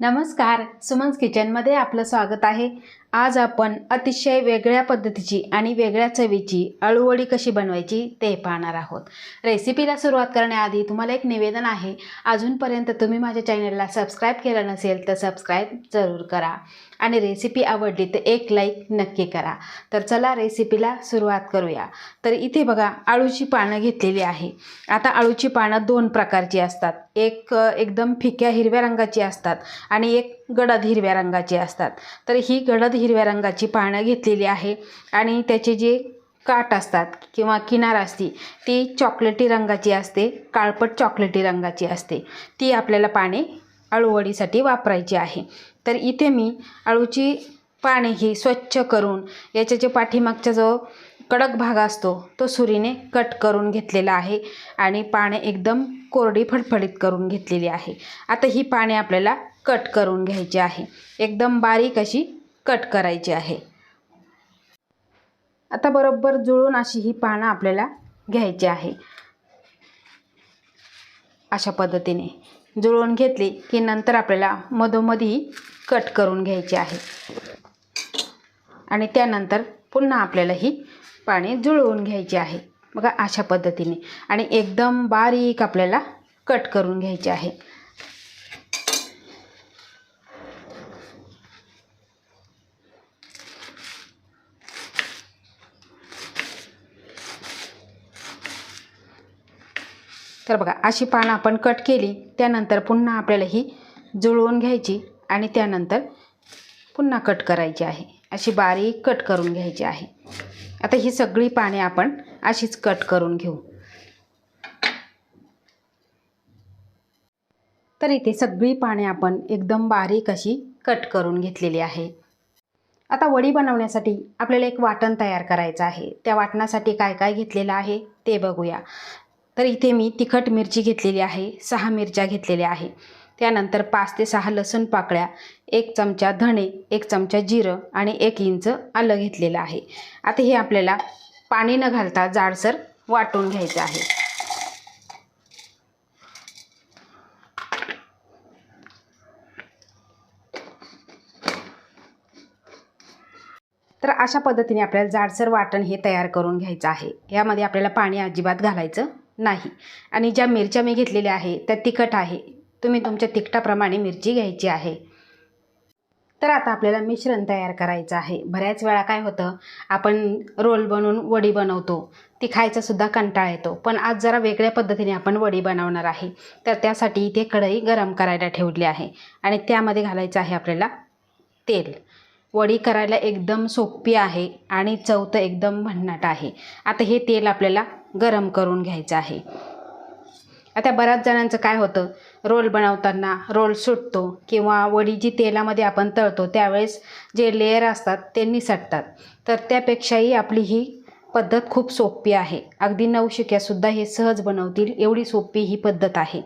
नमस्कार सुमन्स किचनमध्ये आपलं स्वागत आहे. आज आपण अतिशय वेगळ्या पद्धतीची आणि वेगळ्या चवीची अळूवडी कशी बनवायची ते पाहणार आहोत. रेसिपीला सुरुवात करण्याआधी तुम्हाला एक निवेदन आहे. अजूनपर्यंत तुम्ही माझ्या चॅनलला सबस्क्राईब केलं नसेल तर सबस्क्राईब जरूर करा. आणि रेसिपी आवडली तर एक लाईक नक्की करा. तर चला रेसिपीला सुरुवात करूया. तर इथे बघा अळूची पानं घेतलेली आहे. आता अळूची पानं दोन प्रकारची असतात. एक एकदम फिक्या हिरव्या रंगाची असतात आणि एक गडद हिरव्या रंगाची असतात. तर ही गडद हिरव्या रंगाची पानं घेतलेली आहे आणि त्याचे जे काठ असतात किंवा किनार असती ती चॉकलेटी रंगाची असते काळपट चॉकलेटी रंगाची असते. ती आपल्याला पाने अळूवडीसाठी वापरायची आहे. तर इथे मी अळूची पाने ही स्वच्छ करून याच्या जे पाठीमागचा जो कडक भाग असतो तो सुरीने कट करून घेतलेला आहे आणि पाने एकदम कोरडी फडफडीत करून घेतलेली आहे. आता ही पाने आपल्याला कट करून घ्यायची आहे. एकदम बारीक अशी कट करायची आहे. आता बरोबर जुळून अशी ही पानं आपल्याला घ्यायची आहे. अशा पद्धतीने. जुळवून घेतली की नंतर आपल्याला मधोमधी कट करून घ्यायची आहे. आणि त्यानंतर पुन्हा आपल्याला ही पाने जुळवून घ्यायची आहे. बघा अशा पद्धतीने. आणि एकदम बारीक आपल्याला कट करून घ्यायची आहे. तर बघा अशी पानं आपण कट केली त्यानंतर पुन्हा आपल्याला ही जुळवून घ्यायची आणि त्यानंतर पुन्हा कट करायची आहे. अशी बारीक कट करून घ्यायची आहे. आता ही सगळी पाने आपण अशीच कट करून घेऊ. तर इथे सगळी पाने आपण एकदम बारीक अशी कट करून घेतलेली आहे. आता वडी बनवण्यासाठी आपल्याला एक वाटण तयार करायचं आहे. त्या वाटणासाठी काय काय घेतलेलं आहे ते बघूया. तर इथे मी तिखट मिरची घेतलेली आहे सहा मिरच्या घेतलेल्या आहे. त्यानंतर पाच ते सहा लसूण पाकळ्या एक चमचा धणे एक चमचा जिरं आणि एक इंच आलं घेतलेलं आहे. आता हे आपल्याला पाणी न घालता जाडसर वाटून घ्यायचं आहे. तर अशा पद्धतीने आपल्याला जाडसर वाटण हे तयार करून घ्यायचं आहे. यामध्ये आपल्याला पाणी अजिबात घालायचं नाही. आणि ज्या मिरच्या मी घेतलेल्या आहे त्या तिखट आहे. तुम्ही तुमच्या तिखटाप्रमाणे मिरची घ्यायची आहे. तर आता आपल्याला मिश्रण तयार करायचं आहे. बऱ्याच वेळा काय होतं आपण रोल बनवून वडी बनवतो. ती खायचासुद्धा कंटाळा येतो. पण आज जरा वेगळ्या पद्धतीने आपण वडी बनवणार आहे. तर त्यासाठी इथे कढई गरम करायला ठेवली आहे. आणि त्यामध्ये घालायचं आहे आपल्याला तेल. वडी करायला एकदम सोपी आहे आणि चव तर एकदम भन्नाट आहे. आता हे तेल आपल्याला गरम करून घ्यायचं आहे. आता बऱ्याच जणांचं काय होतं रोल बनवताना रोल सुटतो किंवा वडी जी तेलामध्ये आपण तळतो त्यावेळेस जे लेयर असतात ते निसटतात. तर त्यापेक्षाही आपली ही पद्धत खूप सोपी आहे. अगदी नवशिक्यासुद्धा हे सहज बनवतील एवढी सोपी ही पद्धत आहे.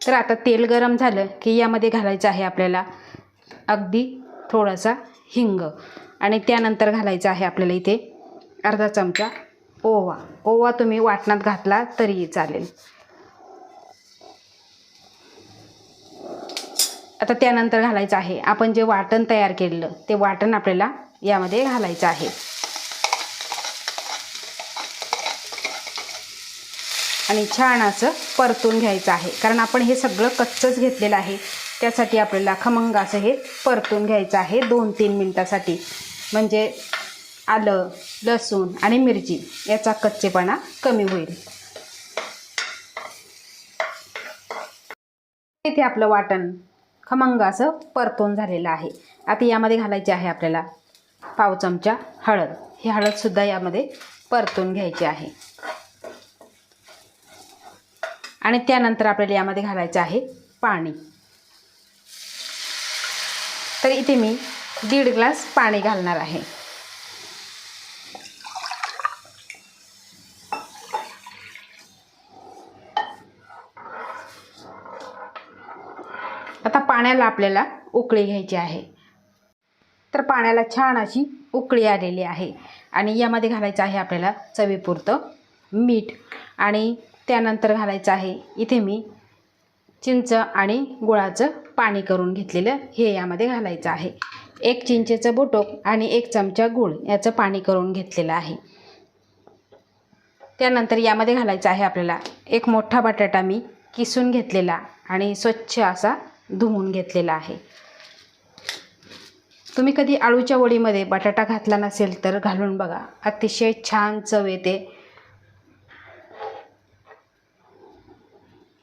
तर आता तेल गरम झालं की यामध्ये घालायचं आहे आपल्याला अगदी थोडासा हिंग. आणि त्यानंतर घालायचं आहे आपल्याला इथे अर्धा चमचा ओवा. ओवा तुम्ही वाटणात घातला तरीही चालेल. आता त्यानंतर घालायचं आहे. आपण जे वाटण तयार केलेलं ते वाटण आपल्याला यामध्ये घालायचं आहे. आणि छान असं परतून घ्यायचं आहे. कारण आपण हे सगळं कच्चंच घेतलेलं आहे. त्यासाठी आपल्याला खमंग असं हे परतून घ्यायचं आहे दोन तीन मिनटासाठी. म्हणजे आलं लसूण आणि मिरची याचा कच्चेपणा कमी होईल. इथे आपलं वाटण खमंग असं परतून झालेलं आहे. आता यामध्ये घालायचे आहे आपल्याला पाव चमचा हळद. ही हळदसुद्धा यामध्ये परतून घ्यायची आहे. आणि त्यानंतर आपल्याला यामध्ये घालायचं आहे पाणी. तर इथे मी दीड ग्लास पाणी घालणार आहे. आता पाण्याला आपल्याला उकळी घ्यायची आहे. तर पाण्याला छान अशी उकळी आलेली आहे. आणि यामध्ये घालायचं आहे आपल्याला चवीपुरतं मीठ. आणि त्यानंतर घालायचं आहे इथे मी चिंच आणि गुळाचं पाणी करून घेतलेलं हे यामध्ये घालायचं आहे. एक चिंचेचं बोटोक आणि एक चमचा गूळ याचं पाणी करून घेतलेलं आहे. त्यानंतर यामध्ये घालायचं आहे आपल्याला एक मोठा बटाटा मी किसून घेतलेला आणि स्वच्छ असा धुवून घेतलेला आहे. तुम्ही कधी आळूच्या वडीमध्ये बटाटा घातला नसेल तर घालून बघा. अतिशय छान चव येते.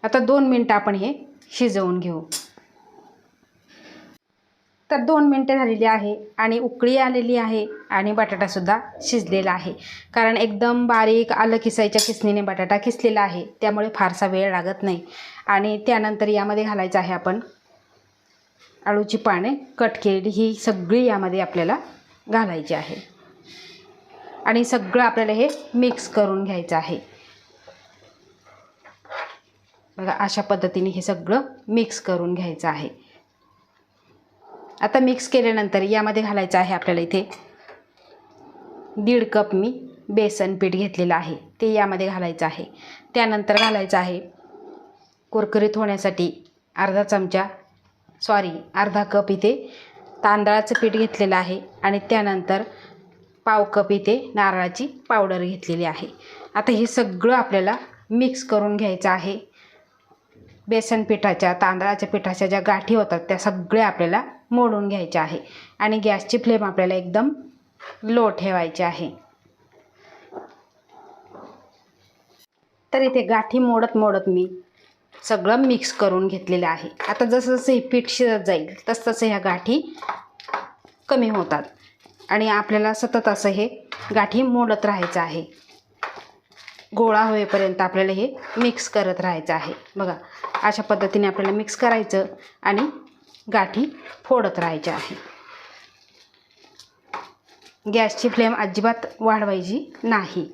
आता दोन मिनटं आपण हे शिजवून घेऊ. तर दोन मिनटं झालेली आहे आणि उकळी आलेली आहे आणि बटाटासुद्धा शिजलेला आहे. कारण एकदम बारीक आलं किसायच्या किसणीने बटाटा किसलेला आहे. त्यामुळे फारसा वेळ लागत नाही. आणि त्यानंतर यामध्ये घालायचं आहे आपण आळूची पाने कट केलेली ही सगळी यामध्ये आपल्याला घालायची आहे. आणि सगळं आपल्याला हे मिक्स करून घ्यायचं आहे. बघा अशा पद्धतीने हे सगळं मिक्स करून घ्यायचं आहे. आता मिक्स केल्यानंतर यामध्ये घालायचं आहे आपल्याला इथे. दीड कप मी बेसन पीठ घेतलेलं आहे. ते यामध्ये घालायचं आहे. त्यानंतर घालायचं आहे कुरकुरीत होण्यासाठी अर्धा चमचा सॉरी अर्धा कप इथे तांदळाचं पीठ घेतलेलं आहे आणि त्यानंतर पाव कप इथे नारळाची पावडर घेतलेली आहे. आता हे सगळं आपल्याला मिक्स करून घ्यायचं आहे. बेसन पिठाच्या तांदळाच्या पिठाच्या ज्या गाठी होतात त्या सगळ्या आपल्याला मोडून घ्यायचे आहे. आणि गॅसची फ्लेम आपल्याला एकदम लो ठेवायची आहे. तर इथे गाठी मोडत मोडत मी सगळं मिक्स करून घेतलेलं आहे. आता जसं जसं हे पीठ शिजत जाईल तसं तसं ह्या गाठी कमी होतात. आणि आपल्याला सतत असं हे गाठी मोडत राहायचं आहे. गोळा होईपर्यंत आपल्याला हे मिक्स करत राहायचं आहे. बघा अशा पद्धतीने आपल्याला मिक्स करायचं आणि गाठी फोडत राहायच्या आहे. गॅसची फ्लेम अजिबात वाढवायची नाही.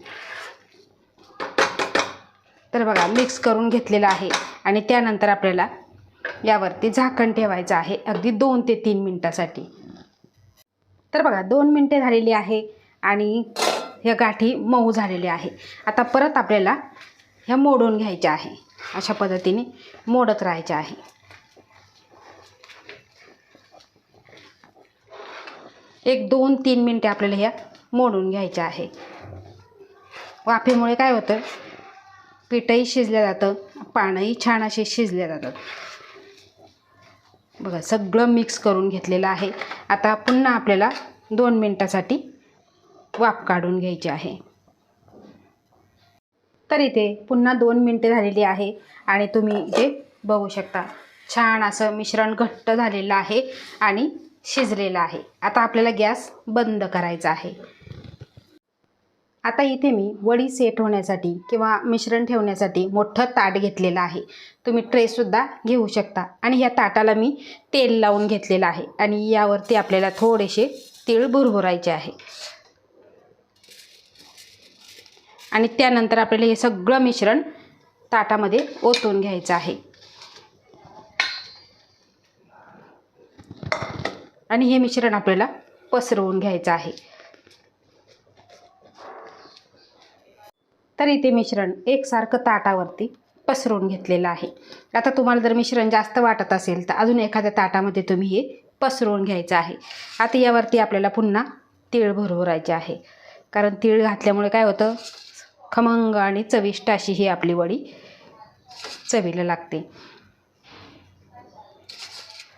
तर बघा मिक्स करून घेतलेलं आहे आणि त्यानंतर आपल्याला यावरती झाकण ठेवायचं आहे अगदी दोन ते तीन मिनटासाठी. तर बघा दोन मिनटे झालेली आहे आणि ह्या गाठी मऊ झालेल्या आहे. आता परत आपल्याला ह्या मोडून घ्यायच्या आहे. अशा पद्धतीने मोडत राहायच्या आहे. एक दोन तीन मिनटे आपल्याला ह्या मोडून घ्यायच्या आहे. वाफेमुळे काय होतं? पीठही शिजलं जातं पानंही छान असे शिजले जातात. बघा सगळं मिक्स करून घेतलेलं आहे. आता पुन्हा आपल्याला दोन मिनटासाठी वाफ काढून घ्यायची आहे. तर इथे पुन्हा दोन मिनटे झालेली आहे आणि तुम्ही इथे बघू शकता. छान असं मिश्रण घट्ट झालेलं आहे आणि शिजलेलं आहे. आता आपल्याला गॅस बंद करायचा आहे. आता इथे मी वडी सेट होण्यासाठी किंवा मिश्रण ठेवण्यासाठी मोठं ताट घेतलेलं आहे. तुम्ही ट्रेसुद्धा घेऊ शकता. आणि ह्या ताटाला मी तेल लावून घेतलेलं आहे. आणि यावरती आपल्याला थोडेसे तीळ भुरभुरायचे आहे. आणि त्यानंतर आपल्याला हे सगळं मिश्रण ताटामध्ये ओतून घ्यायचं आहे. आणि हे मिश्रण आपल्याला पसरवून घ्यायचं आहे. तर इथे मिश्रण एकसारखं ताटावरती पसरवून घेतलेलं आहे. आता तुम्हाला जर मिश्रण जास्त वाटत असेल तर अजून एखाद्या ताटामध्ये तुम्ही हे पसरवून घ्यायचं आहे. आता यावरती आपल्याला पुन्हा तीळ भरभरायचे आहे. कारण तीळ घातल्यामुळे काय होतं? खमंग आणि चविष्ट अशी ही आपली वडी चवीला लागते.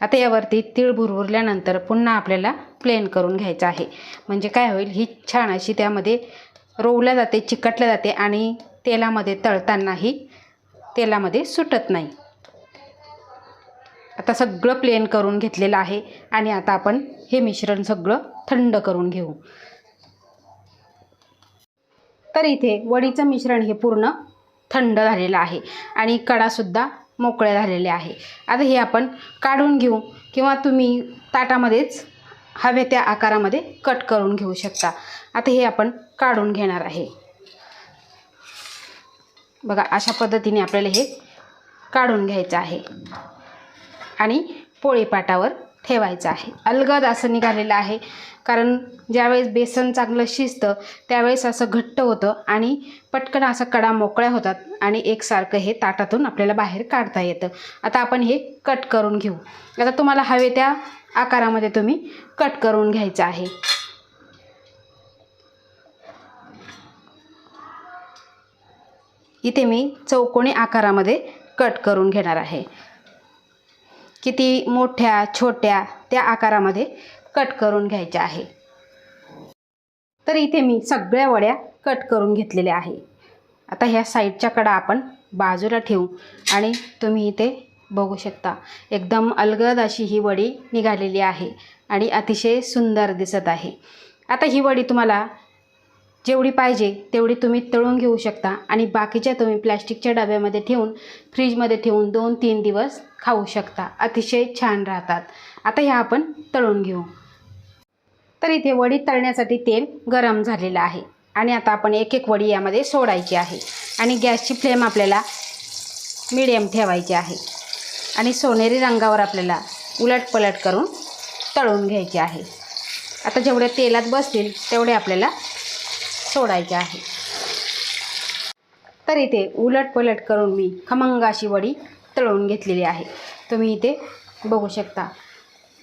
आता यावरती तीळ भुरभुरल्यानंतर पुन्हा आपल्याला प्लेन करून घ्यायचं आहे. म्हणजे काय होईल? ही छान अशी त्यामध्ये रोवल्या जाते चिकटल्या जाते आणि तेलामध्ये तळतानाही तेलामध्ये सुटत नाही. आता सगळं प्लेन करून घेतलेलं आहे आणि आता आपण हे मिश्रण सगळं थंड करून घेऊ. तर इथे वडीचं मिश्रण हे पूर्ण थंड झालेलं आहे आणि कडासुद्धा मोकळे झालेले आहे. आता हे आपण काढून घेऊ किंवा तुम्ही ताटामध्येच हव्या त्या आकारामध्ये कट करून घेऊ शकता. आता हे आपण काढून घेणार आहे. बघा अशा पद्धतीने आपल्याला हे काढून घ्यायचं आहे. आणि पोळीपाटावर ठेवायचं आहे. अलगद असं निघालेलं आहे. कारण ज्यावेळेस बेसन चांगलं शिजतं त्यावेळेस असं घट्ट होतं आणि पटकन असं कडा मोकळ्या होतात आणि एकसारखं हे ताटातून आपल्याला बाहेर काढता येतं. आता आपण हे कट करून घेऊ. आता तुम्हाला हवे त्या आकारामध्ये तुम्ही कट करून घ्यायचं आहे. इथे मी चौकोनी आकारामध्ये कट करून घेणार आहे. किती मोठ्या छोट्या त्या आकारामध्ये कट करून घ्यायच्या आहे. तर इथे मी सगळ्या वड्या कट करून घेतलेल्या आहे. आता ह्या साईडच्या कडा आपण बाजूला ठेवू आणि तुम्ही इथे बघू शकता. एकदम अलगद अशी ही वडी निघालेली आहे आणि अतिशय सुंदर दिसत आहे. आता ही वडी तुम्हाला जेवढी पाहिजे तेवढी तुम्ही तळून घेऊ शकता आणि बाकीच्या तुम्ही प्लॅस्टिकच्या डब्यामध्ये ठेवून फ्रीजमध्ये ठेवून दोन तीन दिवस खाऊ शकता. अतिशय छान राहतात. आता ह्या आपण तळून घेऊ. तर इथे वडी तळण्यासाठी तेल गरम झालेलं आहे आणि आता आपण एक एक वडी यामध्ये सोडायची आहे आणि गॅसची फ्लेम आपल्याला मिडियम ठेवायची आहे आणि सोनेरी रंगावर आपल्याला उलट पलट करून तळून घ्यायची आहे. आता जेवढ्या तेलात बसतील तेवढे आपल्याला सोडायचे आहे. तर इथे उलटपलट करून मी खमंग अशी वडी तळून घेतलेली आहे. तुम्ही इथे बघू शकता.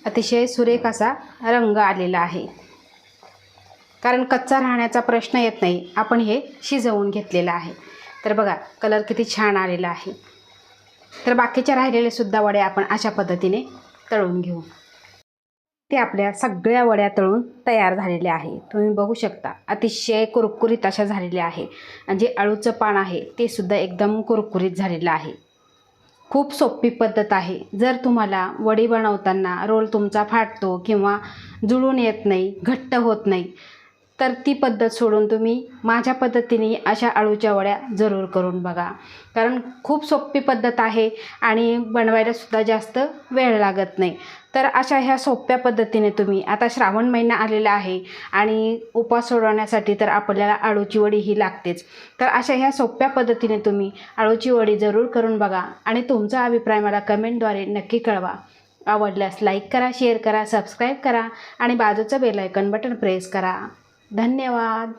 अतिशय सुरेख असा रंग आलेला आहे. कारण कच्चा राहण्याचा प्रश्न येत नाही. आपण हे शिजवून घेतलेलं आहे. तर बघा कलर किती छान आलेला आहे. तर बाकीच्या राहिलेले सुद्धा वड्या आपण अशा पद्धतीने तळून घेऊ. ते आपल्या सगळ्या वड्या तळून तयार झालेल्या आहे. तुम्ही बघू शकता अतिशय कुरकुरीत अशा झालेल्या आहे. आणि जे अळूचं पान आहे ते सुद्धा एकदम कुरकुरीत झालेलं आहे. खूप सोपी पद्धत आहे. जर तुम्हाला वडी बनवताना रोल तुमचा फाटतो किंवा जुळून येत नाही घट्ट होत नाही तर ती पद्धत सोडून तुम्ही माझ्या पद्धतीने अशा अळूच्या वड्या जरूर करून बघा. कारण खूप सोपी पद्धत आहे आणि बनवायलासुद्धा जास्त वेळ लागत नाही. तर अशा ह्या सोप्या पद्धतीने तुम्ही आता श्रावण महिना आलेला आहे आणि उपवास सोडवण्यासाठी तर आपल्याला आळूची वडी ही लागतेच. तर अशा ह्या सोप्या पद्धतीने तुम्ही आळूची वडी जरूर करून बघा आणि तुमचा अभिप्राय मला कमेंटद्वारे नक्की कळवा. आवडल्यास लाईक करा शेअर करा सबस्क्राईब करा आणि बाजूचं बेलायकन बटन प्रेस करा. धन्यवाद.